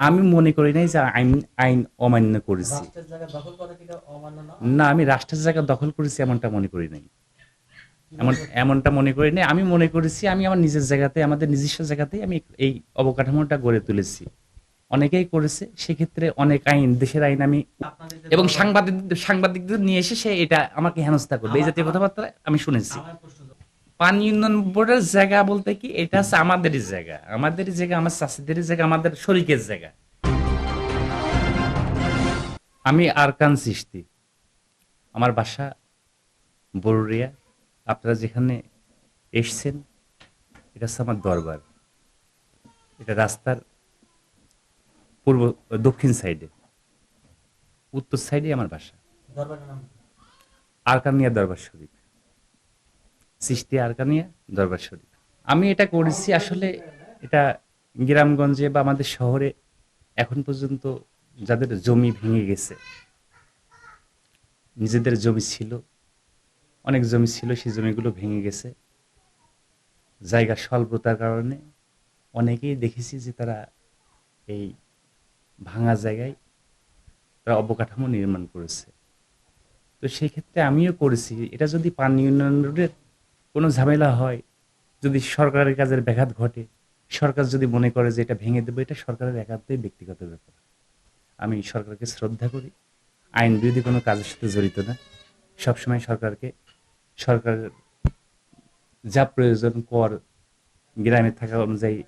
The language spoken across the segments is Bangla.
আমি মনে করি নাই যে আইন আইন অমান্য করেছি। না? আমি রাষ্ট্রের জায়গা দখল করেছি এমনটা মনে করি নাই। এমন এমনটা মনে করি নাই। আমি মনে করেছি আমি আমার নিজের জায়গাতে আমাদের নিজস্ব জায়গাতেই আমি এই অবকাঠামোটা গড়ে তুলেছি। অনেকেই করেছে সেক্ষেত্রে অনেক আইন দেশের আইন আমি এবং সাংবাদিক সাংবাদিকদের নিয়ে এসে সে এটা আমাকে হেনস্থা করবে। এই জাতীয় কথাবার্তা আমি শুনেছি। পানি উন্নয়ন বোর্ডের জায়গা বলতে কি? এটা হচ্ছে আমাদেরই জায়গা। আমাদেরই জায়গা আমার চাষিদের জায়গা আমাদের শরিকের জায়গা। আমি আরকান সৃষ্টি। আমার বাসা বরুরিয়া আপনারা যেখানে এসছেন এটা হচ্ছে আমার দরবার। এটা রাস্তার পূর্ব দক্ষিণ সাইডে। উত্তর সাইডে আমার বাসা। দরবারের আরকানিয়া দরবার শরীফ। সৃষ্টি আরকানিয়া দরবার শরীফ। আমি এটা করেছি আসলে এটা গ্রামগঞ্জে বা আমাদের শহরে এখন পর্যন্ত যাদের জমি ভেঙে গেছে, নিজেদের জমি ছিল, অনেক জমি ছিল, সেই জমিগুলো ভেঙে গেছে। জায়গা স্বল্পতার কারণে অনেকেই দেখেছি যে তারা এই ভাঙা জায়গায় তারা অবকাঠামো নির্মাণ করেছে। তো সেই ক্ষেত্রে আমিও করেছি। এটা যদি পানি উন্নয়ন রোডের কোনো ঝামেলা হয়, যদি সরকারের কাজের ব্যাঘাত ঘটে, সরকার যদি মনে করে যে এটা ভেঙে দেবে, এটা সরকারের একান্তই ব্যক্তিগত ব্যাপার। আমি সরকারকে শ্রদ্ধা করি, আইন বিরোধী কোনো কাজের সাথে জড়িত না। সবসময় সরকারকে সরকারের যা প্রয়োজন কর গ্রামে থাকা অনুযায়ী,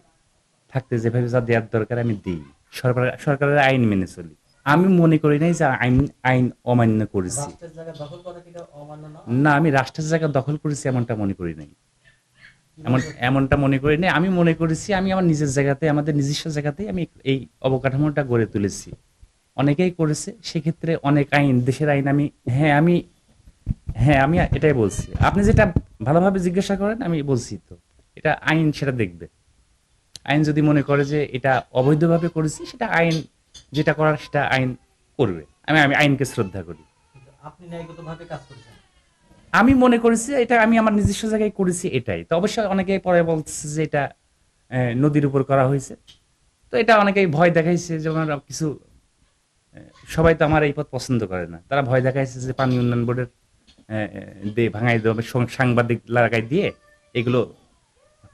থাকতে যেভাবে যা দেওয়ার দরকার আমি দিই। সরকার, সরকারের আইন মেনে চলি। আমি মনে করি নাই যে আইন আইন অমান্য করেছি। না? না আমি রাষ্ট্রের জায়গা দখল করেছি এমনটা মনে করি নাই। এমন এমনটা মনে করি নাই। আমি মনে করেছি আমি আমার নিজের জায়গাতে আমাদের নিজস্ব জায়গাতেই আমি এই অবকাঠামোটা গড়ে তুলেছি। অনেকেই করেছে সেক্ষেত্রে অনেক আইন দেশের আইন আমি হ্যাঁ আমি হ্যাঁ আমি এটাই বলছি। আপনি যেটা ভালোভাবে জিজ্ঞাসা করেন আমি বলছি তো। এটা আইন সেটা দেখবে। আইন যদি মনে করে যে এটা অবৈধভাবে করেছি সেটা আইন যেটা করার সেটা আইন করবে। আমি আমি আইনকে শ্রদ্ধা করি। আপনি ন্যায়গত ভাবে কাজ করেছেন। আমি মনে করেছি এটা আমি আমার নিজস্ব জায়গায় করেছি এটাই। তো অবশ্যই অনেকে পরে বলছে যে এটা নদীর উপর করা হয়েছে। তো এটা অনেকেই ভয় দেখাইছে যেমন কিছু সবাই তো আমার এই পথ পছন্দ করে না। তারা ভয় দেখাইছে যে পানি উন্নয়ন বোর্ডের দিয়ে ভাঙাই দেবে সাংবাদিক লাগাই দিয়ে এগুলো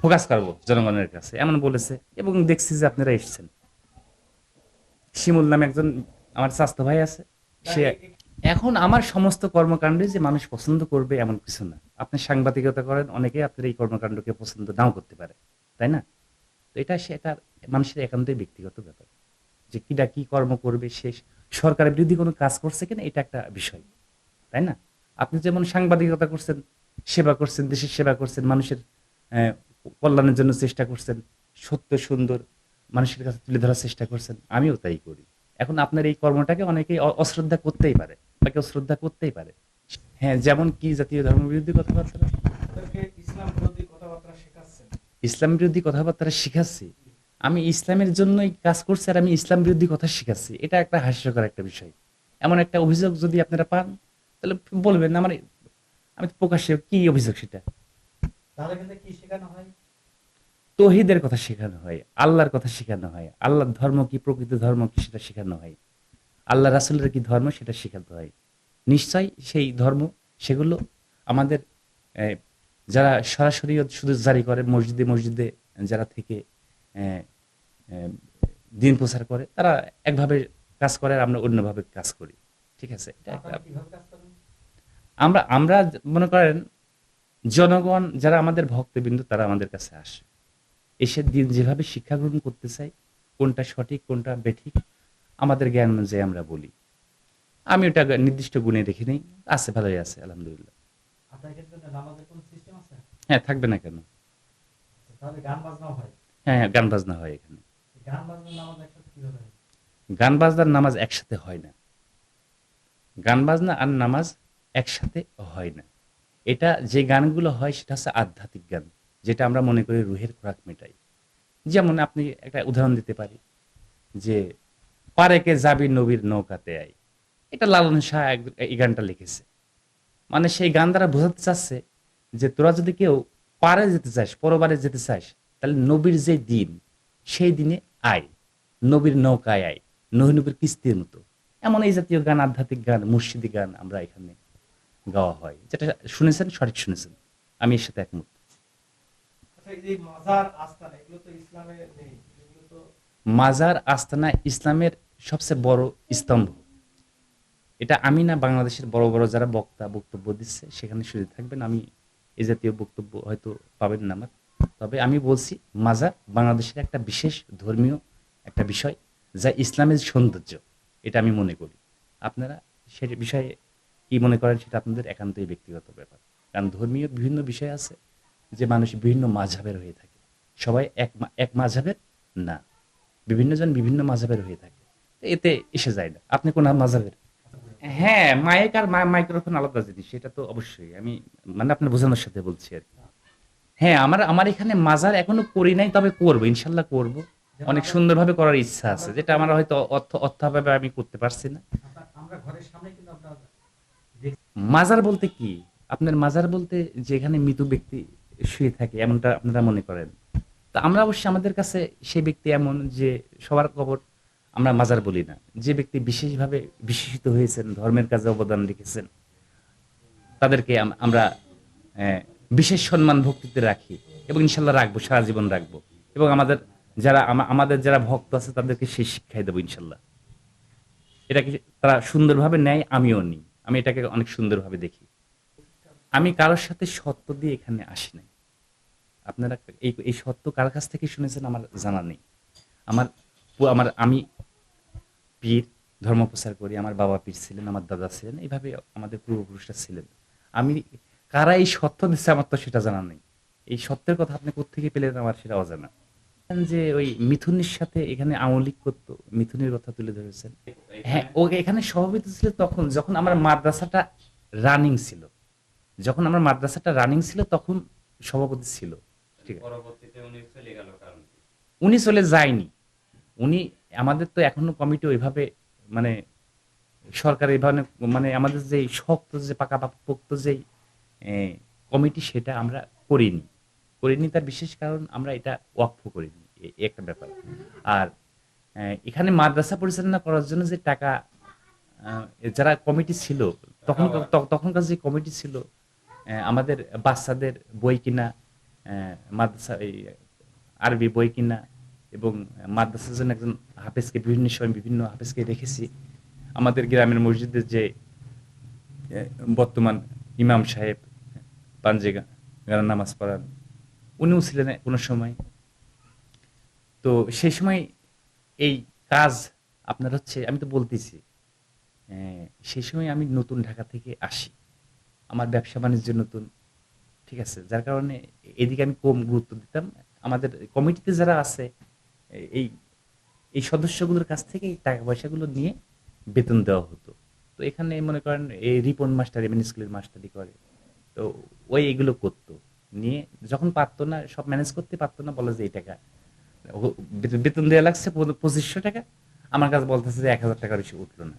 ফোকাস করব জনগণের কাছে। এমন বলেছে এবং দেখছি যে আপনারা এসেছেন। শিমুল নামে একজন আমার স্বাস্থ্য ভাই আছে। সে এখন আমার সমস্ত কর্মকাণ্ডে যে মানুষ পছন্দ করবে এমন কিছু না। আপনি সাংবাদিকতা করেন অনেকে আপনার এই কর্মকাণ্ডকে পছন্দ নাও করতে পারে তাই না? তো এটা সেটা মানুষের একান্তই ব্যক্তিগত ব্যাপার। যে কিটা কি কর্ম করবে সে সরকারের বিরোধী কোনো কাজ করছে কিনা এটা একটা বিষয় তাই না? আপনি যেমন সাংবাদিকতা করছেন সেবা করছেন দেশের সেবা করছেন মানুষের আহ, কল্যাণের জন্য চেষ্টা করছেন সত্য সুন্দর মানুষের কাছে তুলে ধরার চেষ্টা করছেন আমিও তাই করি। এখন আপনার এই কর্মটাকে অনেকেই অশ্রদ্ধা করতেই পারে বা কেউ শ্রদ্ধা করতেই পারে। হ্যাঁ যেমন কি জাতীয় ধর্ম বিরোধী কথাবার্তা ইসলাম বিরোধী কথাবার্তা শিখাচ্ছি। আমি ইসলামের জন্যই কাজ করছি আর আমি ইসলাম বিরোধী কথা শিখাচ্ছি। এটা একটা হাস্যকর একটা বিষয়। এমন একটা অভিযোগ যদি আপনারা পান তাহলে বলবেন আমার আমি প্রকাশ্যে কি অভিযোগ সেটা? তাহলে কি শেখানো হয়? তহিদের কথা শেখানো হয় আল্লাহর কথা শেখানো হয় আল্লাহর ধর্ম কি প্রকৃত ধর্ম কি সেটা শেখানো হয় আল্লাহ রাসুলের কি ধর্ম সেটা শেখাতে হয়। নিশ্চয় সেই ধর্ম সেগুলো আমাদের যারা সরাসরি শুধু জারি করে মসজিদে মসজিদে যারা থেকে দিন প্রচার করে তারা একভাবে কাজ করে আর আমরা অন্যভাবে কাজ করি। ঠিক আছে? আমরা আমরা মনে করেন জনগণ যারা আমাদের ভক্তবিন্দু তারা আমাদের কাছে আসে। এসে দিন যেভাবে শিক্ষা গ্রহণ করতে চাই কোনটা সঠিক কোনটা বেঠিক আমাদের জ্ঞান অনুযায়ী আমরা বলি। আমি ওটা নির্দিষ্ট গুণে রেখে নেই। আছে ভালোই আছে আলহামদুলিল্লাহ। হ্যাঁ থাকবে না কেন? বাজনাও হয়? হ্যাঁ গান বাজনা হয় এখানে। গান বাজনার নামাজ একসাথে হয় না। গান বাজনা আর নামাজ একসাথে হয় না। এটা যে গানগুলো হয় সেটা হচ্ছে আধ্যাত্মিক গান। যেটা আমরা মনে করি রুহের খোরাক মেটাই। যেমন আপনি একটা উদাহরণ দিতে পারি যে, পারেকে যাবি নবীর নৌকাতে আই। এটা লালন শাহ এই গানটা লিখেছে। মানে সেই গান দ্বারা বোঝাতে চাচ্ছে যে, তোরা যদি কেউ পারে যেতে চাস, পরবারে যেতে চাস, তাহলে নবীর যে দিন, সেই দিনে আয়। নবীর নৌকায় আয় নহি নবীর কিস্তির মতো। এমন এই জাতীয় গান, আধ্যাত্মিক গান, মুর্শিদি গান আমরা এখানে গাওয়া হয়। যেটা শুনেছেন, সঠিক শুনেছেন। আমি এর সাথে একমত। মাজার আস্তানা ইসলামের সবচেয়ে বড় স্তম্ভ। এটা আমি না বাংলাদেশের বড় বড় যারা বক্তা বক্তব্য দিচ্ছে, সেখানে শুনে থাকবেন। আমি এই জাতীয় বক্তব্য হয়তো পাবেন না আমার। তবে আমি বলছি, মাজার বাংলাদেশের একটা বিশেষ ধর্মীয় একটা বিষয়, যা ইসলামের সৌন্দর্য। এটা আমি মনে করি। আপনারা সে বিষয়ে কি মনে করেন, সেটা আপনাদের একান্তই ব্যক্তিগত ব্যাপার। কারণ ধর্মীয় বিভিন্ন বিষয় আছে যে মানুষ বিভিন্ন মাঝাবের হয়ে থাকে। সবাই এক এক মাঝাবের না। বিভিন্ন জন বিভিন্ন মাঝাবের হয়ে থাকে। এতে এসে যায় না। আপনি কোন মাঝাবের হ্যাঁ মাইক আর মাইক্রোফোন আলাদা জিনিস সেটা তো অবশ্যই। আমি মানে আপনার বোঝানোর সাথে বলছি আর হ্যাঁ আমার আমার এখানে মাজার এখনও করি নাই, তবে করব, ইনশাল্লাহ করব। অনেক সুন্দরভাবে করার ইচ্ছা আছে, যেটা আমার হয়তো অর্থ, অর্থভাবে আমি করতে পারছি না। মাজার বলতে কি? আপনার মাজার বলতে যেখানে মৃত ব্যক্তি শুয়ে থাকে, এমনটা আপনারা মনে করেন? তা আমরা অবশ্যই আমাদের কাছে সেই ব্যক্তি এমন যে সবার কবর আমরা মাজার বলি না। যে ব্যক্তি বিশেষভাবে বিশেষিত হয়েছেন, ধর্মের কাজে অবদান রেখেছেন, তাদেরকে আমরা বিশেষ সম্মান ভক্তিতে রাখি এবং ইনশাল্লাহ রাখব, সারা জীবন রাখব। এবং আমাদের যারা আমাদের যারা ভক্ত আছে, তাদেরকে সেই শিক্ষাই দেবো ইনশাল্লাহ। এটাকে তারা সুন্দরভাবে নেয়, আমিও নিই। আমি এটাকে অনেক সুন্দরভাবে দেখি। আমি কারোর সাথে সত্য দিয়ে এখানে আসি নাই। আপনারা এই এই সত্য কার কাছ থেকে শুনেছেন আমার জানা নেই। আমার আমার আমি পীর ধর্ম প্রচার করি, আমার বাবা পীর ছিলেন, আমার দাদা ছিলেন, এইভাবে আমাদের পূর্বপুরুষরা ছিলেন। আমি কারা এই সত্য দিচ্ছে আমার তো সেটা জানা নেই। এই সত্যের কথা আপনি কোথেকে পেলেন আমার সেটা অজানা। যে ওই মিথুনের সাথে এখানে আওয়ামী করতো মিথুনের কথা তুলে ধরেছেন। হ্যাঁ ও এখানে সভাপতি ছিল তখন, যখন আমার মাদ্রাসাটা রানিং ছিল। যখন আমার মাদ্রাসাটা রানিং ছিল, তখন সভাপতি ছিল। আছে। পরবর্তীতে উনি চলে গেল কারণ উনি চলে যায়নি। উনি আমাদের তো এখনও কমিটি ওইভাবে মানে সরকার এইভাবে মানে আমাদের যে শক্ত যে পাকা পোক্ত যে কমিটি সেটা আমরা করিনি। করিনি তার বিশেষ কারণ আমরা এটা ওয়াকফ করিনি একটা ব্যাপার। আর এখানে মাদ্রাসা পরিচালনা করার জন্য যে টাকা যারা কমিটি ছিল তখন তখনকার যে কমিটি ছিল আমাদের বাচ্চাদের বই কিনা মাদ্রাসা এই আরবি বই কিনা এবং মাদ্রাসার জন্য একজন হাফেজকে বিভিন্ন সময় বিভিন্ন হাফেজকে রেখেছি। আমাদের গ্রামের মসজিদের যে বর্তমান ইমাম সাহেব পাঞ্জে গা- গানের নামাজ পড়ান উনিও ছিলেন কোনো সময়। তো সেই সময় এই কাজ আপনার হচ্ছে, আমি তো বলতেছি সেই সময় আমি নতুন ঢাকা থেকে আসি। আমার ব্যবসা বাণিজ্য নতুন। ঠিক আছে? যার কারণে এদিকে আমি কম গুরুত্ব দিতাম। আমাদের কমিটিতে যারা আছে, এই এই সদস্যগুলোর কাছ থেকে টাকা পয়সাগুলো নিয়ে বেতন দেওয়া হতো। তো এখানে মনে করেন এই রিপন মাস্টার এমএন স্কুলের মাস্টারি করে। তো ওই এগুলো করতো। নিয়ে যখন পারতো না, সব ম্যানেজ করতে পারতো না, বলে যে এই টাকা বেতন- বেতন দেওয়া লাগছে পঁচিশশো টাকা। আমার কাছে বলতেছে যে এক হাজার টাকা বেশি উঠল না।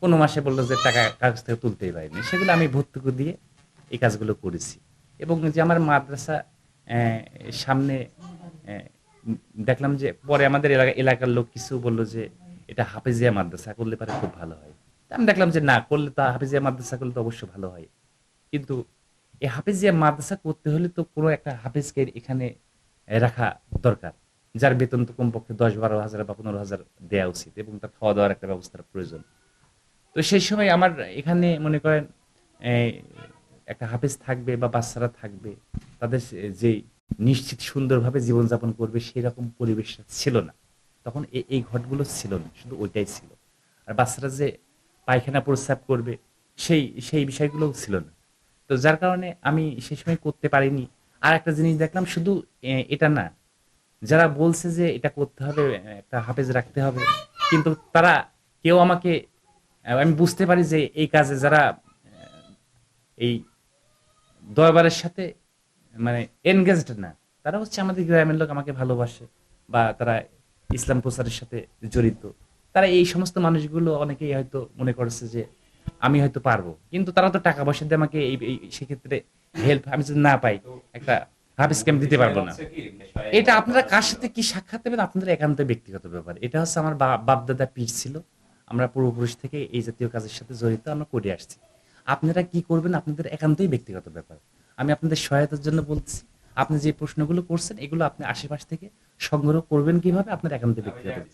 কোনো মাসে বলল যে টাকা, কাগজ থেকে তুলতেই পারিনি। সেগুলো আমি ভর্তুকি দিয়ে এই কাজগুলো করেছি। এবং যে আমার মাদ্রাসা সামনে দেখলাম যে পরে আমাদের এলাকা, এলাকার লোক কিছু বলল যে এটা হাফেজিয়া মাদ্রাসা, করলে পারে খুব ভালো হয়। আমি দেখলাম যে না, করলে তো হাফেজিয়া মাদ্রাসা করলে তো অবশ্যই ভালো হয়। কিন্তু এই হাফেজিয়া মাদ্রাসা করতে হলে তো কোনো একটা হাফেজকে এখানে রাখা দরকার। যার বেতন তো কমপক্ষে দশ বারো হাজার বা পনেরো হাজার দেওয়া উচিত এবং তার খাওয়া দাওয়ার একটা ব্যবস্থার প্রয়োজন। তো সেই সময় আমার এখানে মনে করেন একটা হাফেজ থাকবে বা বাচ্চারা থাকবে, তাদের যে নিশ্চিত সুন্দরভাবে জীবনযাপন করবে সেই রকম পরিবেশ ছিল না। তখন এই ঘটগুলো ছিল না, শুধু ওইটাই ছিল। আর বাচ্চারা যে পায়খানা প্রস্রাব করবে, সেই সেই বিষয়গুলোও ছিল না। তো যার কারণে আমি সেই সময় করতে পারিনি। আর একটা জিনিস দেখলাম, শুধু এটা না, যারা বলছে যে এটা করতে হবে, একটা হাফেজ রাখতে হবে, কিন্তু তারা কেউ আমাকে, আমি বুঝতে পারি যে এই কাজে যারা এই দরবারের সাথে মানে এনগেজড না। তারা হচ্ছে আমাদের গ্রামের লোক, আমাকে ভালোবাসে বা তারা ইসলাম প্রচারের সাথে জড়িত। তারা এই সমস্ত মানুষগুলো অনেকেই হয়তো মনে করছে যে আমি হয়তো পারব। কিন্তু তারা তো টাকা পয়সা দিয়ে আমাকে এই সেক্ষেত্রে হেল্প আমি যদি না পাই, একটা হাফিজ ক্যাম্প দিতে পারব না। এটা আপনারা কার সাথে কি সাক্ষাৎ দেবেন? আপনাদের একান্ত ব্যক্তিগত ব্যাপার। এটা হচ্ছে আমার বাপদাদা পীর ছিল। আমরা পূর্বপুরুষ থেকে এই জাতীয় কাজের সাথে জড়িত, আমরা করে আসছি। আপনারা কি করবেন? আপনাদের একান্তই ব্যক্তিগত ব্যাপার। আমি আপনাদের সহায়তার জন্য বলছি আপনি যে প্রশ্নগুলো করছেন এগুলো আপনি আশেপাশ থেকে সংগ্রহ করবেন কীভাবে? আপনার একান্ত ব্যক্তিগত।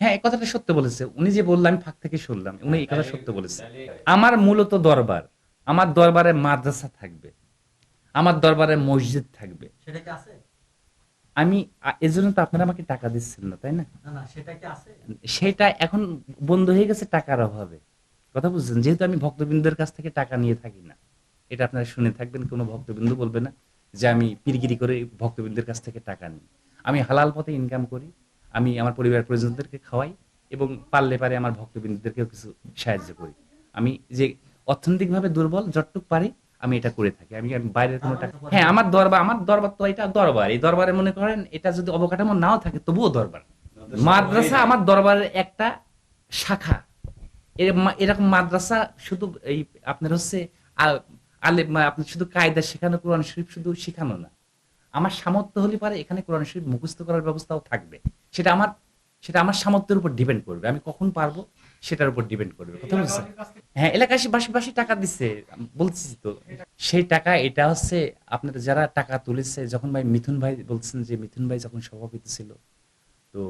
হ্যাঁ এই কথাটা সত্য বলেছে। উনি যে বললাম আমি ফাঁক থেকে শুনলাম। উনি এই কথা সত্য বলেছে। আমার মূলত দরবার আমার দরবারে মাদ্রাসা থাকবে। আমার দরবারে মসজিদ থাকবে। সেটা কি আছে? আমি এজন্য তো আপনারা আমাকে টাকা দিচ্ছেন না তাই না? না না সেটা কি আছে? সেটা এখন বন্ধ হয়ে গেছে টাকার অভাবে। কথা বুঝছেন? যেহেতু আমি ভক্তবৃন্দের কাছ থেকে টাকা নিয়ে থাকি না এটা আপনারা শুনে থাকবেন কোনো ভক্তবিন্দু বলবে না যে আমি পিরগিরি করে ভক্তবৃন্দের কাছ থেকে টাকা নিই। আমি হালাল পথে ইনকাম করি আমি আমার পরিবার পরিজনদেরকে খাওয়াই এবং পারলে পারে আমার ভক্তবৃন্দদেরকেও কিছু সাহায্য করি। আমি যে অর্থনৈতিকভাবে দুর্বল যতটুক পারি আমি এটা করে থাকি। আমি আমি বাইরের কোনো টাকা হ্যাঁ আমার দরবার আমার দরবার তো এটা দরবার। এই দরবারে মনে করেন এটা যদি অবকাঠামো নাও থাকে তবুও দরবার। মাদ্রাসা আমার দরবারের একটা শাখা। এরকম মাদ্রাসা শুধু এই আপনার হচ্ছে আলে আপনার শুধু কায়দা শেখানো কোরআন শরীফ শুধু শেখানো না। আমার সামর্থ্য হলে পারে এখানে কোরআন শরীফ মুখস্থ করার ব্যবস্থাও থাকবে। সেটা আমার সেটা আমার সামর্থ্যের উপর ডিপেন্ড করবে। আমি কখন পারব সেটার উপর ডিপেন্ড করবে। কথা থেকে? হ্যাঁ এলাকাবাসী বাসী বাসী টাকা দিচ্ছে বলছি তো। সেই টাকা এটা হচ্ছে আপনার যারা টাকা তুলেছে যখন ভাই মিথুন ভাই বলছেন যে মিথুন ভাই যখন সভাপতি ছিল তো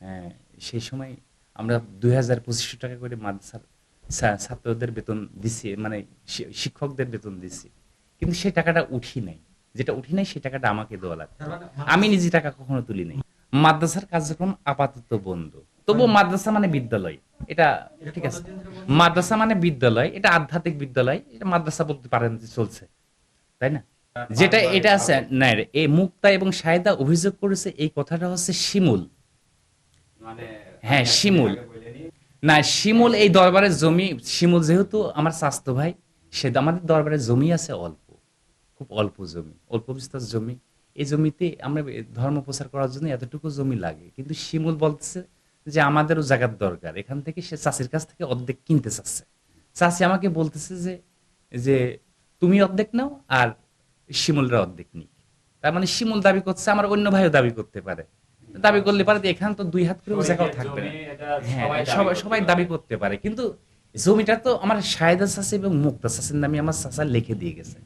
হ্যাঁ, সেই সময় আমরা দুই হাজার পঁচিশশো টাকা করে মাদ্রাসার ছাত্রদের বেতন দিছি মানে শিক্ষকদের বেতন দিছি। কিন্তু সেই টাকাটা উঠি নাই। যেটা উঠি নাই সেই টাকাটা আমাকে দেওয়া লাগবে। মানে আমি নিজে টাকা কখনো তুলি নাই। মাদ্রাসার কার্যক্রম আপাতত বন্ধ। তবুও মাদ্রাসা মানে বিদ্যালয়। এটা ঠিক আছে। মাদ্রাসা মানে বিদ্যালয় এটা আধ্যাত্মিক বিদ্যালয় এটা মাদ্রাসা বলতে পারেন চলছে। তাই না? যেটা এটা আছে না এই মুক্তা এবং সায়দা অভিযোগ করেছে এই কথাটা হচ্ছে শিমুল। মানে হ্যাঁ, শিমুল। না শিমুল এই দরবারের জমি শিমুল যেহেতু আমার স্বাস্থ্য ভাই সে আমাদের দরবারে জমি আছে অল্প খুব অল্প জমি অল্প বিস্তর জমি। এই জমিতে আমরা ধর্ম প্রচার করার জন্য এতটুকু জমি লাগে। কিন্তু শিমুল বলতেছে যে আমাদেরও জায়গার দরকার। এখান থেকে সে চাষির কাছ থেকে অর্ধেক কিনতে চাচ্ছে। চাষি আমাকে বলতেছে যে যে তুমি অর্ধেক নাও আর শিমুলরা অর্ধেক নিক। তার মানে শিমুল দাবি করছে আমার অন্য ভাইও দাবি করতে পারে। দাবি করলে পারে এখানে তো দুই হাত করেও জায়গাও থাকবে না। হ্যাঁ সবাই দাবি সবাই করতে পারে। দাবি করতে পারে। কিন্তু জমিটা তো আমার সায়দা চাষি এবং মুক্তা চাষির নামে আমার চাষা লিখে দিয়ে গেছে।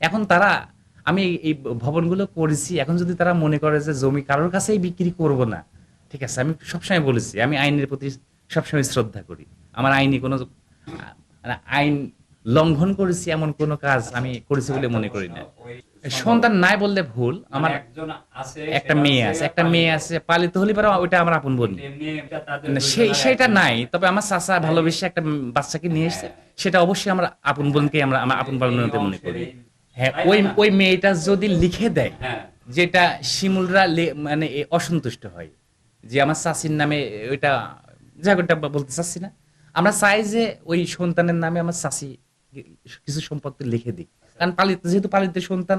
এখন তারা আমি এই- ভবনগুলো করেছি। এখন যদি তারা মনে করে যে জমি কারোর কাছেই বিক্রি করব না ঠিক আছে আমি সবসময় বলেছি আমি আইনের প্রতি সবসময় শ্রদ্ধা করি। আমার আইনি কোনো মানে আইন লঙ্ঘন করেছি এমন কোনো কাজ আমি করেছি বলে মনে করি না। ওই- সন্তান নাই বললে ভুল। আমার আমার একটা মেয়ে আছে একটা মেয়ে আছে পালিত হলে পারে ওইটা আমার আপন বোন। সেই সেটা নাই। তবে আমার চাচা ভালোবেসে একটা বাচ্চাকে নিয়ে এসেছে। সেটা অবশ্যই আমরা আপন বোনকে আমরা আমার আপন বোনের মনে করি। হ্যাঁ ওই ওই মেয়েটা যদি লিখে দেয় হ্যাঁ। যেটা শিমুলরা মানে অসন্তুষ্ট হয়। যে আমার চাষির নামে ওইটা জায়গাটা বলতে চাচ্ছি না। আমরা চাই যে ওই সন্তানের নামে আমার চাষি কিছু সম্পত্তি লিখে দিক। কারণ পালিত যেহেতু পালিত সন্তান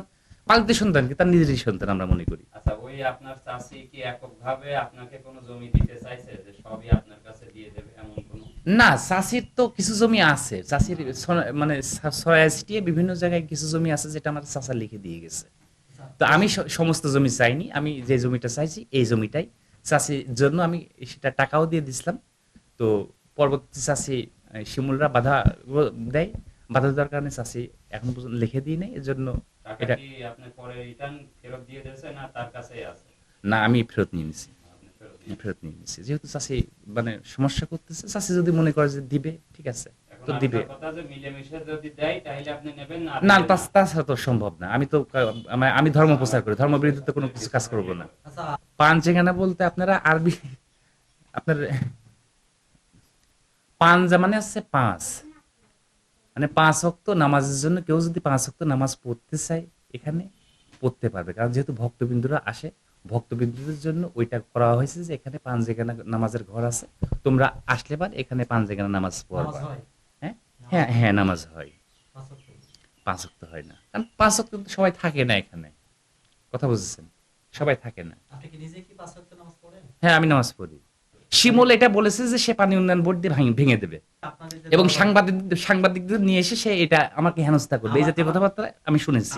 পালিত সন্তান কি তার নিজেরই সন্তান আমরা মনে করি। আচ্ছা ওই আপনার চাষি কি এককভাবে আপনাকে কোনো জমি দিতে চাইছে যে সবই আপনার কাছে দিয়ে দেবে এমন কোনো? না চাষির তো কিছু জমি আছে। চাষির মানে ছয়াশিটি বিভিন্ন জায়গায় কিছু জমি আছে যেটা আমার চাষা লিখে দিয়ে গেছে। তো আমি সমস্ত জমি চাইনি আমি যে জমিটা চাইছি এই জমিটাই। চাষির জন্য আমি সেটা টাকাও দিয়ে দিছিলাম। তো পরবর্তী চাষি শিমুলরা বাধা দেয়। বাধা দেওয়ার কারণে চাষি এখন পর্যন্ত লিখে দিই নাই এর জন্য এটা কি আপনি পরে রিটার্ন ফেরত দিয়ে দিয়েছে না তার কাছেই আছে? না আমি ফেরত নিয়ে নিছি। আপনি ফেরত নিয়ে নিছি। যেহেতু চাষি মানে সমস্যা করতেছে চাষি যদি মনে করে যে দিবে ঠিক আছে তো দিবে। কথা যে মিলেমিশে যদি দেয় তাহলে আপনি নেবেন না? তাছাড়া তো সম্ভব না। আমি তো আমি ধর্ম প্রচার করি ধর্ম বিরুদ্ধে তো কোনো কিছু কাজ করব না। আচ্ছা। পাঞ্চেগানা বলতে আপনারা আরবি আপনার পাঞ্জা মানে হচ্ছে পাঁচ। মানে পাঁচ অক্ত নামাজের জন্য কেউ যদি পাঁচ অক্ত নামাজ পড়তে চায় এখানে পড়তে পারবে। কারণ যেহেতু ভক্তবিন্দুরা আসে ভক্তবিন্দুদের জন্য ওইটা করা হয়েছে যে এখানে পাঁচ পাঞ্জেগানা নামাজের ঘর আছে। তোমরা আসলে পার এখানে পাঞ্জেগানা নামাজ নামাজ পড়বা হ্যাঁ? হ্যাঁ হ্যাঁ নামাজ হয়। পাঁচ। অক্ত হয় না। কারণ পাঁচ অক্ত তো সবাই থাকে না এখানে। কথা বুঝেছেন? সবাই থাকে না। হ্যাঁ আমি নামাজ পড়ি। শিমুল এটা বলেছে যে সে পানি উন্নয়ন বোর্ড দিয়ে ভেঙে দেবে। এবং সাংবাদিক সাংবাদিকদের নিয়ে এসে সে এটা আমাকে হেনস্থা করবে। এই জাতীয় কথাবার্তা আমি শুনেছি।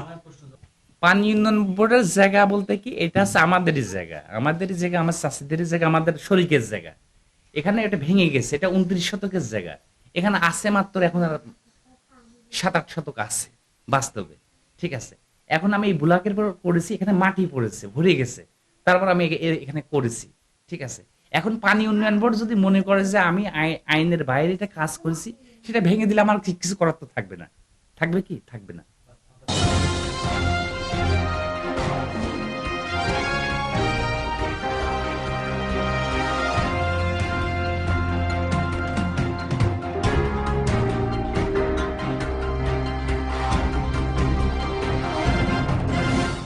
পানি উন্নয়ন বোর্ডের জায়গা বলতে কি? এটা হচ্ছে আমাদেরই জায়গা। আমাদেরই জায়গা, আমার চাষিদেরই জায়গা, আমাদের শরিকের জায়গা। এখানে এটা ভেঙে গেছে। এটা উনত্রিশ শতকের জায়গা। এখানে আছে মাত্র এখন আর সাত, আট শতক আছে বাস্তবে। ঠিক আছে? এখন আমি এই বুলাকের পর করেছি এখানে মাটি পড়েছে, ভরে গেছে। তারপর আমি এখানে করেছি। ঠিক আছে? এখন পানি উন্নয়ন বোর্ড যদি মনে করে যে আমি আই- আইনের বাইরে এটা কাজ করেছি, সেটা ভেঙে দিলে আমার ঠিক কিছু করার তো থাকবে না। থাকবে কি? থাকবে না।